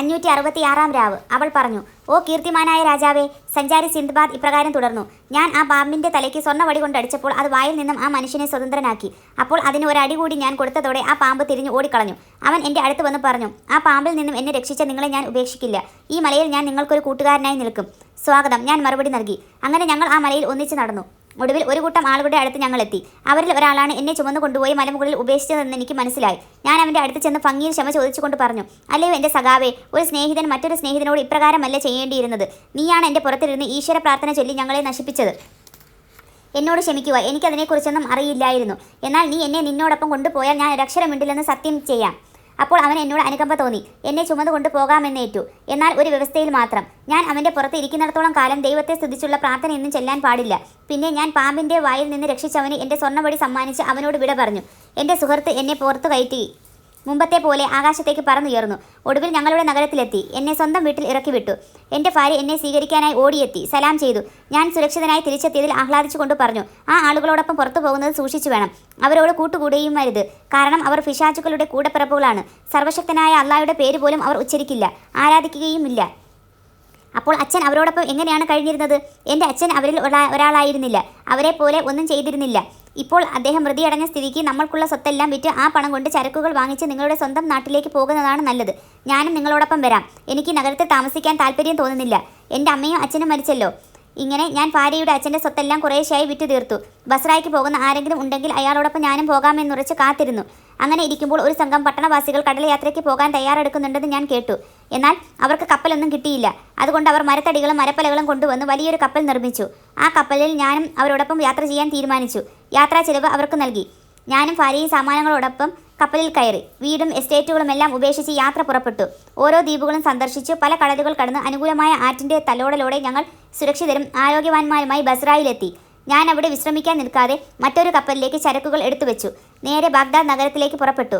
അഞ്ഞൂറ്റി അറുപത്തി ആറാം രാവ്. അവൾ പറഞ്ഞു ഓ കീർത്തിമാനായ രാജാവേ സഞ്ചാരി സിന്ദ്ബാദ് ഇപ്രകാരം തുടർന്നു. ഞാൻ ആ പാമ്പിന്റെ തലയ്ക്ക് സ്വർണവടി കൊണ്ടടിച്ചപ്പോൾ അത് വായിൽ നിന്നും ആ മനുഷ്യനെ സ്വതന്ത്രനാക്കി. അപ്പോൾ അതിന് ഒരു അടി കൂടി ഞാൻ കൊടുത്തതോടെ ആ പാമ്പ് തിരിഞ്ഞു ഓടിക്കളഞ്ഞു. അവൻ എന്റെ അടുത്ത് വന്ന് പറഞ്ഞു ആ പാമ്പിൽ നിന്നും എന്നെ രക്ഷിച്ച നിങ്ങളെ ഞാൻ ഉപേക്ഷിക്കില്ല. ഈ മലയിൽ ഞാൻ നിങ്ങൾക്കൊരു കൂട്ടുകാരനായി നിൽക്കും. സ്വാഗതം. ഞാൻ മറുപടി നൽകി. അങ്ങനെ ഞങ്ങൾ ആ മലയിൽ ഒന്നിച്ച് നടന്നു. ഒടുവിൽ ഒരു കൂട്ടം ആളുകളുടെ അടുത്ത് ഞങ്ങൾ എത്തി. അവരിൽ ഒരാളാണ് എന്നെ ചുമന്നു കൊണ്ടുപോയി മലമുകളിൽ ഉപേക്ഷിച്ചതെന്ന് എനിക്ക് മനസ്സിലായി. ഞാൻ അവന്റെ അടുത്ത് ചെന്ന് ഭംഗിയിൽ ക്ഷമ ചോദിച്ചുകൊണ്ട് പറഞ്ഞു അല്ലയോ എന്റെ സഖാവേ ഒരു സ്നേഹിതൻ മറ്റൊരു സ്നേഹിതനോട് ഇപ്രകാരമല്ല ചെയ്യേണ്ടിയിരുന്നത്? നീയാണ് എന്റെ പുറത്തിരുന്ന് ഈശ്വര പ്രാർത്ഥന ചൊല്ലി ഞങ്ങളെ നശിപ്പിച്ചത്. എന്നോട് ക്ഷമിക്കുക എനിക്കതിനെക്കുറിച്ചൊന്നും അറിയില്ലായിരുന്നു. എന്നാൽ നീ എന്നെ നിന്നോടൊപ്പം കൊണ്ടുപോയാൽ ഞാൻ ഒരക്ഷരമിണ്ടില്ലെന്ന് സത്യം ചെയ്യാം. അപ്പോൾ അവൻ എന്നോട് അനുകമ്പ തോന്നി. എന്നെ ചുമന്നു കൊണ്ട് പോകാമെന്നേറ്റു. എന്നാൽ ഒരു വ്യവസ്ഥയിൽ മാത്രം. ഞാൻ അവന്റെ പുറത്ത് ഇരിക്കുന്നിടത്തോളം കാലം ദൈവത്തെ സ്തുതിച്ചുള്ള പ്രാർത്ഥന എന്നും ചെല്ലാൻ പാടില്ല. പിന്നെ ഞാൻ പാമ്പിന്റെ വായിൽ നിന്ന് രക്ഷിച്ചവന് എന്റെ സ്വർണവടി സമ്മാനിച്ച് അവനോട് വിട പറഞ്ഞു. എന്റെ സുഹൃത്ത് എന്നെ പുറത്തു കയറ്റി. മുമ്പത്തെ പോലെ ആകാശത്തേക്ക് പറന്നുയർന്നു. ഒടുവിൽ ഞങ്ങളുടെ നഗരത്തിലെത്തി. എന്നെ സ്വന്തം വീട്ടിൽ ഇറക്കി വിട്ടു. എന്റെ ഭാര്യ എന്നെ സ്വീകരിക്കാനായി ഓടിയെത്തി. സലാം ചെയ്തു. ഞാൻ സുരക്ഷിതനായി തിരിച്ചെത്തിയതിൽ ആഹ്ലാദിച്ചുകൊണ്ട് പറഞ്ഞു ആ ആളുകളോടൊപ്പം പുറത്തു പോകുന്നത് സൂക്ഷിച്ചു വേണം. അവരോട് കൂട്ടുകൂടുകയും അരുത് കാരണം അവർ പിശാചുക്കളുടെ കൂടപ്പിറപ്പുകളാണ്. സർവശക്തനായ അള്ളാഹയുടെ പേര് പോലും അവർ ഉച്ചരിക്കില്ല. ആരാധിക്കുകയുമില്ല. അപ്പോൾ അച്ഛൻ അവരോടൊപ്പം എങ്ങനെയാണ് കഴിഞ്ഞിരുന്നത്? എന്റെ അച്ഛൻ അവരിൽ ഒരാളായിരുന്നില്ല. അവരെ പോലെ ഒന്നും ചെയ്തിരുന്നില്ല. ഇപ്പോൾ അദ്ദേഹം മൃതിയടഞ്ഞ സ്ഥിതിക്ക് നമ്മൾക്കുള്ള സ്വത്തെല്ലാം വിറ്റ് ആ പണം കൊണ്ട് ചരക്കുകൾ വാങ്ങിച്ച് നിങ്ങളുടെ സ്വന്തം നാട്ടിലേക്ക് പോകുന്നതാണ് നല്ലത്. ഞാനും നിങ്ങളോടൊപ്പം വരാം. എനിക്ക് നഗരത്തിൽ താമസിക്കാൻ താല്പര്യം തോന്നുന്നില്ല. എന്റെ അമ്മയും അച്ഛനും മരിച്ചല്ലോ. ഇങ്ങനെ ഞാൻ ഭാര്യയുടെ അച്ഛന്റെ സ്വത്തെല്ലാം കുറേശ്ശായി വിറ്റു തീർത്തു. ബസ്രായ്ക്ക് പോകുന്ന ആരെങ്കിലും ഉണ്ടെങ്കിൽ അയാളോടൊപ്പം ഞാനും പോകാമെന്നുറച്ച് കാത്തിരുന്നു. അങ്ങനെ ഇരിക്കുമ്പോൾ ഒരു സംഘം പട്ടണവാസികൾ കടലയാത്രയ്ക്ക് പോകാൻ തയ്യാറെടുക്കുന്നുണ്ടെന്ന് ഞാൻ കേട്ടു. എന്നാൽ അവർക്ക് കപ്പലൊന്നും കിട്ടിയില്ല. അതുകൊണ്ട് അവർ മരത്തടികളും മരപ്പലകളും കൊണ്ടുവന്ന് വലിയൊരു കപ്പൽ നിർമ്മിച്ചു. ആ കപ്പലിൽ ഞാനും അവരോടൊപ്പം യാത്ര ചെയ്യാൻ തീരുമാനിച്ചു. യാത്രാ ചിലവ് അവർക്ക് നൽകി. ഞാനും ഭാര്യയും സാമാനങ്ങളോടൊപ്പം കപ്പലിൽ കയറി. വീടും എസ്റ്റേറ്റുകളും എല്ലാം ഉപേക്ഷിച്ച് യാത്ര പുറപ്പെട്ടു. ഓരോ ദ്വീപുകളും സന്ദർശിച്ചു പല കടലുകൾ കടന്ന് അനുകൂലമായ ആറ്റിന്റെ തലോടലോടെ ഞങ്ങൾ സുരക്ഷിതരും ആരോഗ്യവാന്മാരുമായി ബസ്രായിലെത്തി. ഞാൻ അവിടെ വിശ്രമിക്കാൻ നിൽക്കാതെ മറ്റൊരു കപ്പലിലേക്ക് ചരക്കുകൾ എടുത്തു വെച്ചു നേരെ ബാഗ്ദാദ് നഗരത്തിലേക്ക് പുറപ്പെട്ടു.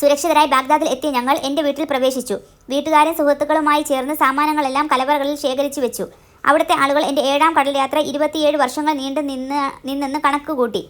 സുരക്ഷിതരായി ബാഗ്ദാദിൽ എത്തിയ ഞങ്ങൾ എന്റെ വീട്ടിൽ പ്രവേശിച്ചു. വീട്ടുകാരും സുഹൃത്തുക്കളുമായി ചേർന്ന് സാമാനങ്ങളെല്ലാം കലവറകളിൽ ശേഖരിച്ചു വെച്ചു. അവിടുത്തെ ആളുകൾ എന്റെ ഏഴാം കടൽ യാത്ര ഇരുപത്തിയേഴ് വർഷങ്ങൾ നീണ്ടു നിന്ന് നിന്നെന്ന് കണക്കുകൂട്ടി.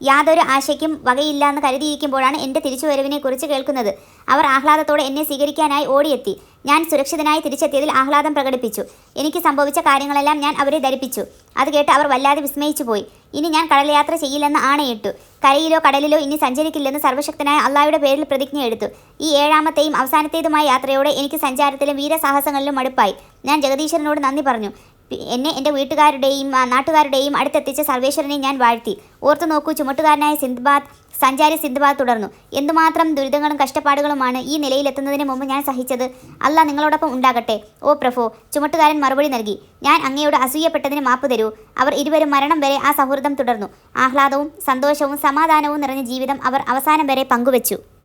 യാതൊരു ആശയ്ക്കും വകയില്ല എന്ന് കരുതിയിരിക്കുമ്പോഴാണ് എന്റെ തിരിച്ചുവരവിനെക്കുറിച്ച് കേൾക്കുന്നത്. അവർ ആഹ്ലാദത്തോടെ എന്നെ സ്വീകരിക്കാനായി ഓടിയെത്തി. ഞാൻ സുരക്ഷിതനായി തിരിച്ചെത്തിയതിൽ ആഹ്ലാദം പ്രകടിപ്പിച്ചു. എനിക്ക് സംഭവിച്ച കാര്യങ്ങളെല്ലാം ഞാൻ അവരെ ധരിപ്പിച്ചു. അത് കേട്ട് അവർ വല്ലാതെ വിസ്മയിച്ചു പോയി ഇനി ഞാൻ കടൽയാത്ര ചെയ്യില്ലെന്ന് ആണയിട്ടു. കരയിലോ കടലിലോ ഇനി സഞ്ചരിക്കില്ലെന്ന് സർവശക്തനായ അള്ളാഹയുടെ പേരിൽ പ്രതിജ്ഞ എടുത്തു. ഈ ഏഴാമത്തെയും അവസാനത്തേതുമായ യാത്രയോടെ എനിക്ക് സഞ്ചാരത്തിലും വീരസാഹസങ്ങളിലും മടുപ്പായി. ഞാൻ ജഗദീശ്വരനോട് നന്ദി പറഞ്ഞു. എന്നെ എന്റെ വീട്ടുകാരുടെയും നാട്ടുകാരുടെയും അടുത്തെത്തിച്ച സർവേശ്വരനെ ഞാൻ വാഴ്ത്തി. ഓർത്തു നോക്കൂ ചുമട്ടുകാരനായ സിന്ദ്ബാദ് സഞ്ചാരി സിന്ദ്ബാദ് തുടർന്നു. എന്തുമാത്രം ദുരിതങ്ങളും കഷ്ടപ്പാടുകളുമാണ് ഈ നിലയിലെത്തുന്നതിന് മുമ്പ് ഞാൻ സഹിച്ചത്. അല്ല നിങ്ങളോടൊപ്പം ഉണ്ടാകട്ടെ. ഓ പ്രഫോ ചുമട്ടുകാരൻ മറുപടി നൽകി. ഞാൻ അങ്ങയോട് അസൂയപ്പെട്ടതിന് മാപ്പ് തരൂ. അവർ ഇരുവരും മരണം വരെ ആ സൗഹൃദം തുടർന്നു. ആഹ്ലാദവും സന്തോഷവും സമാധാനവും നിറഞ്ഞ ജീവിതം അവർ അവസാനം വരെ പങ്കുവച്ചു.